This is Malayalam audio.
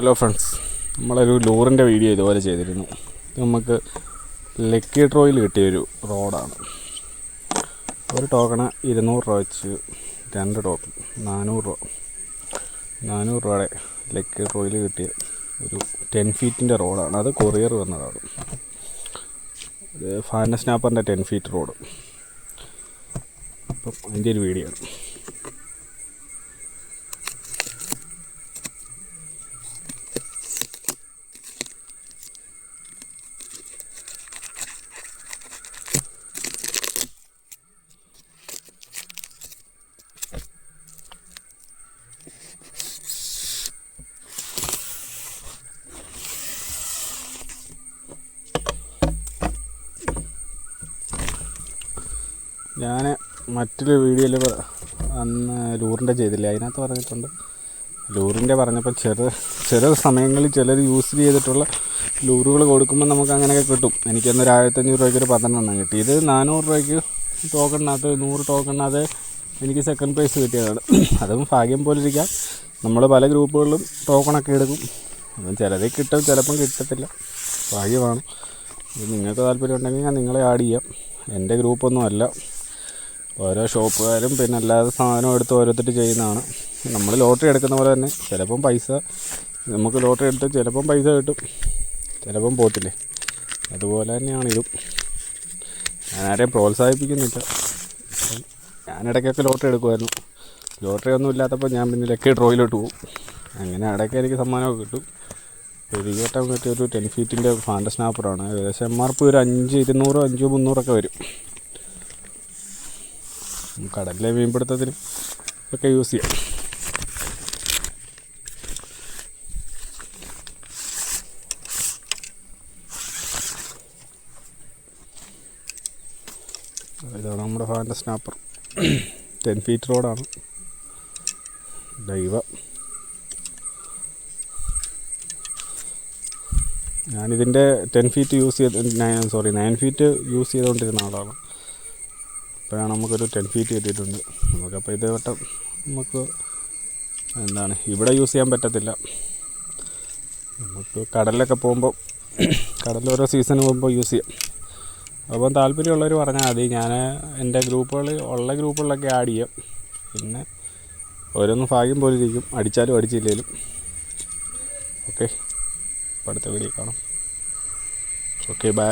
ഹലോ ഫ്രണ്ട്സ് നമ്മളൊരു ലോറിന്റെ വീഡിയോ ഇതുപോലെ ചെയ്തിരുന്നു. ഇത് നമുക്ക് ലക്കി ഡ്രോയിൽ കിട്ടിയൊരു റോഡാണ്. ഒരു ടോക്കണ് ഇരുന്നൂറ് രൂപ വെച്ച് രണ്ട് ടോക്കൺ നാനൂറ് രൂപ. നാനൂറ് രൂപയുടെ ലക്കി ഡ്രോയിൽ കിട്ടിയ ഒരു ടെൻ ഫീറ്റിന്റെ റോഡാണ്. അത് കൊറിയർ വന്നതാണ്. ഫാന സ്നാപ്പറിന്റെ ടെൻ ഫീറ്റ് റോഡ് അപ്പം അതിന്റെ ഒരു വീഡിയോ ആണ്. ഞാൻ മറ്റൊരു വീഡിയോയിൽ അന്ന് ലൂറിന്റെ ചെയ്തില്ലേ? അതിനകത്ത് പറഞ്ഞിട്ടുണ്ട്. ലൂറിന്റെ പറഞ്ഞപ്പോൾ ചെറു ചില സമയങ്ങളിൽ ചിലർ യൂസ് ചെയ്തിട്ടുള്ള ലൂറുകൾ കൊടുക്കുമ്പോൾ നമുക്ക് അങ്ങനെയൊക്കെ കിട്ടും. എനിക്കൊന്നൊരു ആയിരത്തഞ്ഞൂറ് രൂപയ്ക്ക് ഒരു പന്ത്രണ്ടെണ്ണം കിട്ടി. ഇത് നാനൂറ് രൂപയ്ക്ക് ടോക്കണിനകത്ത് നൂറ് ടോക്കണിനകത്ത് എനിക്ക് സെക്കൻഡ് പ്രൈസ് കിട്ടിയതാണ്. അതും ഭാഗ്യം പോലെ ഇരിക്കാം. നമ്മൾ പല ഗ്രൂപ്പുകളിലും ടോക്കണൊക്കെ എടുക്കും. അപ്പം ചിലതിൽ കിട്ടും ചിലപ്പം കിട്ടത്തില്ല. ഭാഗ്യമാണ്. നിങ്ങൾക്ക് താല്പര്യം ഉണ്ടെങ്കിൽ ഞാൻ നിങ്ങളെ ആഡ് ചെയ്യാം. എന്റെ ഗ്രൂപ്പൊന്നും അല്ല. ഓരോ ഷോപ്പുകാരും പിന്നെ അല്ലാതെ സാധനം എടുത്ത് ഓരോരുത്തർ ചെയ്യുന്നതാണ്. നമ്മൾ ലോട്ടറി എടുക്കുന്ന പോലെ തന്നെ ചിലപ്പം പൈസ നമുക്ക് ലോട്ടറി എടുത്ത് ചിലപ്പം പൈസ കിട്ടും. ചിലപ്പം പോത്തില്ലേ. അതുപോലെ തന്നെയാണ് ഇതും. ഞാൻ പ്രോത്സാഹിപ്പിക്കുന്നില്ല. ഞാനിടയ്ക്കൊക്കെ ലോട്ടറി എടുക്കുമായിരുന്നു. ലോട്ടറി ഒന്നും ഇല്ലാത്തപ്പോൾ ഞാൻ പിന്നെ ലക്കി ഡ്രോയിലോട്ട് പോകും. അങ്ങനെ ഇടയ്ക്ക് എനിക്ക് സമ്മാനമൊക്കെ കിട്ടും. പെരുകേട്ടം മറ്റേ ഒരു ടെൻ ഫീറ്റിന്റെ ഫാന്റ സ്നാപ്പറാണ്. ഏകദേശം എം ആർ പി ഒരു അഞ്ച് ഇരുന്നൂറോ അഞ്ചോ മുന്നൂറൊക്കെ വരും. കടലിലെ മീൻപിടുത്തത്തിന് ഒക്കെ യൂസ് ചെയ്യാം. ഇതാണ് നമ്മുടെ ഫാന്റെ സ്നാപ്പർ. ടെൻ ഫീറ്റ് റോഡാണ് ദൈവ ഞാനിതിന്റെ ടെൻ ഫീറ്റ് യൂസ് ചെയ്ത് സോറി നയൻ ഫീറ്റ് യൂസ് ചെയ്തുകൊണ്ടിരുന്ന ആളാണ്. ഇപ്പോഴാണ് നമുക്കൊരു ടെൻ ഫീറ്റ് കിട്ടിയിട്ടുണ്ട്. നമുക്കപ്പോൾ ഇതേ വട്ടം നമുക്ക് എന്താണ് ഇവിടെ യൂസ് ചെയ്യാൻ പറ്റത്തില്ല. നമുക്ക് കടലിലൊക്കെ പോകുമ്പോൾ കടലിൽ ഓരോ സീസൺ പോകുമ്പോൾ യൂസ് ചെയ്യാം. അപ്പം താല്പര്യമുള്ളവർ പറഞ്ഞാൽ മതി. ഞാൻ എന്റെ ഗ്രൂപ്പുകൾ ഉള്ള ഗ്രൂപ്പുകളിലൊക്കെ ആഡ് ചെയ്യാം. പിന്നെ ഓരോന്ന് ഭാഗ്യം പോലെ ഇരിക്കും. അടിച്ചാലും അടിച്ചില്ലേലും. ഓക്കെ അടുത്ത വീഡിയോ കാണാം. Okay bye